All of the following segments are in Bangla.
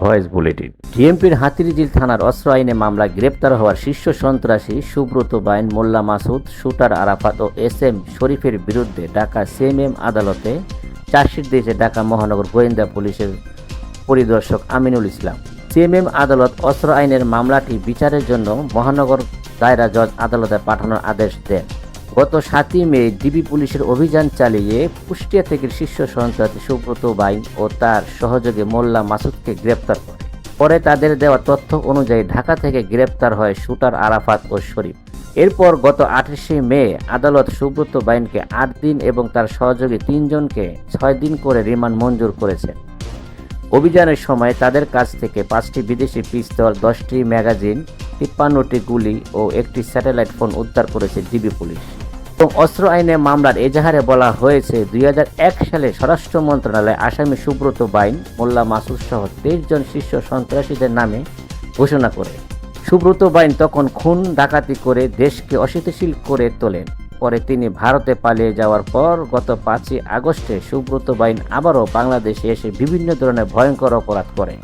Voice bulletin. ডিএমপির হাতিরঝিল থানার অস্ত্র আইনে মামলা গ্রেপ্তার হওয়ার শীর্ষ সন্ত্রাসী সুব্রত বাইন, মোল্লা মাসুদ শুটার আরাফাত ও এস এম শরীফের বিরুদ্ধে ঢাকা সিএমএম আদালতে চার্জশিট দিয়েছে ঢাকা মহানগর গোয়েন্দা পুলিশের পরিদর্শক আমিনুল ইসলাম। সিএমএম আদালত অস্ত্র আইনের মামলাটি বিচারের জন্য মহানগর দায়রা জজ আদালতে পাঠানোর আদেশ দেন। গত সাতই মে ডিবি পুলিশের অভিযান চালিয়ে কুষ্টিয়া থেকে শীর্ষ সন্ত্রাসী সুব্রত বাইন ও তার সহযোগী মোল্লা মাসুদকে গ্রেপ্তার করে। পরে তাদের দেওয়া তথ্য অনুযায়ী ঢাকা থেকে গ্রেপ্তার হয় শুটার আরাফাত ও শরীফ। এরপর গত আঠাশে মে আদালত সুব্রত বাইনকে আট দিন এবং তার সহযোগী তিনজনকে ছয় দিন করে রিমান্ড মঞ্জুর করেছেন অভিযানের সময় তাদের কাছ থেকে পাঁচটি বিদেশি পিস্তল, দশটি ম্যাগাজিন, তিপ্পান্নটি গুলি ও একটি স্যাটেলাইট ফোন উদ্ধার করেছে ডিবি পুলিশ। এবং অস্ত্র আইনে মামলার এজাহারে বলা হয়েছে, দুই হাজার এক সালে স্বরাষ্ট্র মন্ত্রণালয় আসামি সুব্রত বাইন, মোল্লা মাসুদ সহ তেইশ জন শীর্ষ সন্ত্রাসীদের নামে ঘোষণা করে। সুব্রত বাইন তখন খুন, ডাকাতি করে দেশকে অস্থিতিশীল করে তোলেন। পরে তিনি ভারতে পালিয়ে যাওয়ার পর গত পাঁচই আগস্টে সুব্রত বাইন আবারও বাংলাদেশে এসে বিভিন্ন ধরনের ভয়ঙ্কর অপরাধ করে।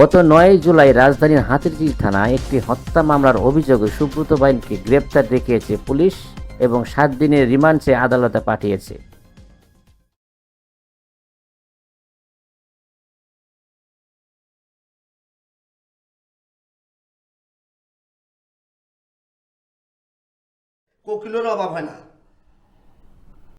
গত নয় জুলাই রাজধানীর হাতিরঝিল থানায় একটি হত্যা মামলার অভিযোগে সুব্রত বাইনকে গ্রেপ্তার দেখিয়েছে পুলিশ এবং সাত দিনের রিমান্ড চেয়ে আদালতে পাঠিয়েছে। কোকিলের অভাব হয় না।